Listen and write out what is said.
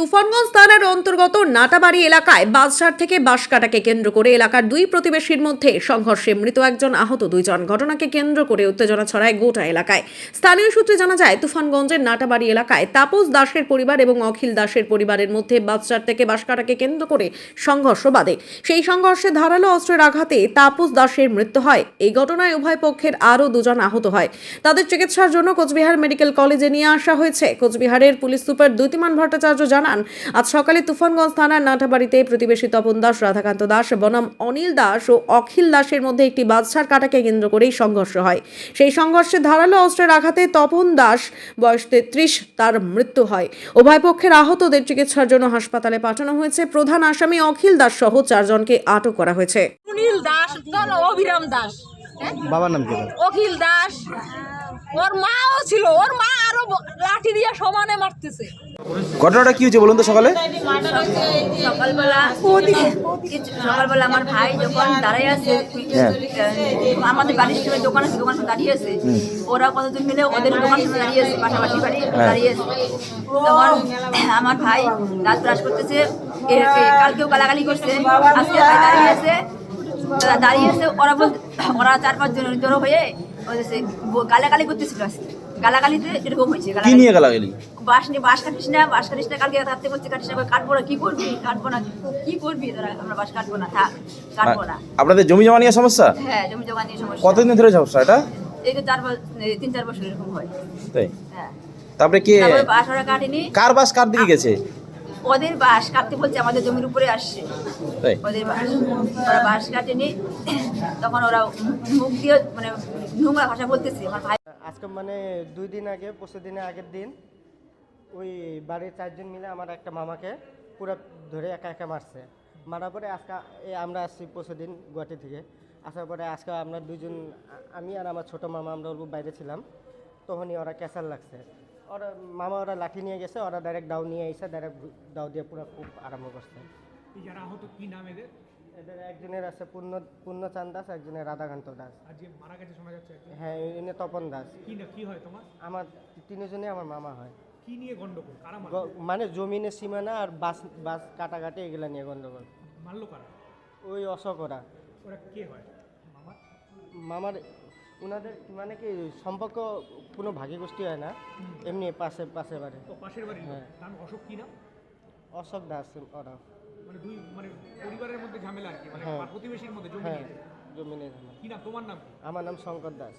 তুফানগঞ্জ থানার অন্তর্গত নাটাবাড়ি এলাকায় বাসঝাড় থেকে বাস কাটাকে কেন্দ্র করে এলাকার দুই প্রতিবেশীর মধ্যে সংঘর্ষে মৃত একজন আহত দুইজন। ঘটনাকে কেন্দ্র করে উত্তেজনা ছড়ায় গোটা এলাকায়। স্থানীয় সূত্রে জানা যায়, তুফানগঞ্জের নাটাবাড়ি এলাকায় তাপস দাসের পরিবার এবং অখিল দাসের পরিবারের মধ্যে বাসঝাড় থেকে বাস কাটাকে কেন্দ্র করে সংঘর্ষ বাধে। সেই সংঘর্ষে ধারালো অস্ত্রের আঘাতে তাপস দাসের মৃত্যু হয়। এই ঘটনায় উভয় পক্ষের আরও দুজন আহত হয়। তাদের চিকিৎসার জন্য কোচবিহার মেডিকেল কলেজে নিয়ে আসা হয়েছে। কোচবিহারের পুলিশ সুপার দ্যুতিমান ভট্টাচার্য জানান আজ সকালে তুফানগঞ্জ থানার নাটাবাড়িতে প্রতিবেশী তপন দাস রাধাকান্ত দাস বনাম অনিল দাস ও অখিল দাসের মধ্যে একটি বাদশার কাটাকে কেন্দ্র করেই সংঘর্ষ হয় সেই সংঘর্ষে ধারালো অস্ত্রের আঘাতে তপন দাস বয়স তেত্রিশ তার মৃত্যু হয় উভয় পক্ষের আহতদের চিকিৎসার জন্য হাসপাতালে পাঠানো হয়েছে প্রধান আসামি অখিল দাস সহ চারজনকে আটক করা হয়েছে সুনীল দাস অভিরাম দাস হ্যাঁ? বাবার নাম কি ওর? অখিল দাস ওর মাও ছিল ওর মা আরও লাঠি দিয়ে সমানে মারতেছে। ঘটনাটা কি হয়েছে বলুন তো সকালে? সকালবেলা সকালবেলা আমার ভাই যখন দাঁড়াই আছে হ্যাঁ। আমাদের বাড়ির সামনে দোকান আছে দোকান সামনে দাঁড়িয়ে আছে। ওরা কতজন মিলে ওদের দোকান সামনে দাঁড়িয়ে আছে পাশাপাশি বাড়ি হ্যাঁ। দাঁড়িয়ে আছে। তখন আমার ভাই দাঁত ব্রাশ করতেছে কালকেও গালাগালি করছে আজকে দাঁড়িয়ে আছে। তারা দাঁড়িয়ে আছে ওরা বল ওরা চার পাঁচ জন জড়ো হয়ে ওই গালাগালি করতেছিল আজকে। গালাগালিতে এরকম হয়েছে কি নিয়ে গালাগালি? বাঁশ নিয়ে বাঁশ কাটিস না বাঁশ কাটিস না কালকে রাত্রে বলছে কাটিস না কাটবো না কি করবি? কাটবো না কি করবি? তোরা আমরা বাঁশ কাটবো না থাক কাটবো না। আপনাদের জমি জমা নিয়ে সমস্যা? হ্যাঁ জমি জমা নিয়ে সমস্যা। কতদিন ধরে সমস্যা এটা? এই তো চার তিন চার বছর এরকম হয়। তাই? হ্যাঁ। তারপরে কে? বাঁশ ওরা কাটেনি। কার বাস কার দিকে গেছে? ওদের বাঁশ কাটতে বলছে আমাদের জমির উপরে আসছে। ওদের বাঁশ ওরা বাঁশ কাটেনি। তখন ওরা মুখ দিয়ে মানে নোংরা ভাষা বলতেছে আমার ভাই আজকে মানে দুই দিন আগে, পরশু দিনের আগের দিন, ওই বাড়ির চারজন মিলে আমার একটা মামাকে পুরো ধরে একা একা মারছে। মারার পরে আজকে আমরা আসছি পরশু দিন গুয়াহাটি থেকে। আসার পরে আজকে আমরা দুজন আমি আর আমার ছোটো মামা আমরা ওর বাইরে ছিলাম। তখনই ওরা ক্যাসার লাগছে। ওরা, মামা ওরা লাঠি নিয়ে গেছে, ওরা ডাইরেক্ট দাও নিয়ে এসে ডাইরেক্ট দাও দিয়ে পুরো খুব আরম্ভ করছে। যারা আহত নাম এদের? এদের একজনের আছে পূর্ণ পূর্ণচাঁদ দাস একজনের রাধাকান্ত দাস। আর যে মারা গেছে শোনা যাচ্ছে একজন? হ্যাঁ ইনি তপন দাস। কি না কি হয় তোমার? আমার তিনজনই আমার মামা হয়। কি নিয়ে গন্ডগোল? কারা মারলো? গ- মানে জমিনের সীমানা আর বাস বাস কাটাকাটি এগুলা নিয়ে গন্ডগোল। মারলো কারা? ওই অশোকরা ওরা। কে হয়? মামা? মামার ওনাদের মানে কি সম্পর্ক কোনো ভাগী গোষ্ঠী হয় না। এমনি পাশে পাশে বাড়ি। পাশের বাড়ির লোক। হ্যাঁ। নাম অশোক কি নাম? অশোক দাস ওরা মানে দুই মানে পরিবারের মধ্যে ঝামেলা আর কি মানে হ্যাঁ। প্রতিবেশীর মধ্যে জমি হ্যাঁ নিয়ে। জমিনের আমার। কি নাম তোমার নাম কি আমার নাম শঙ্কর দাস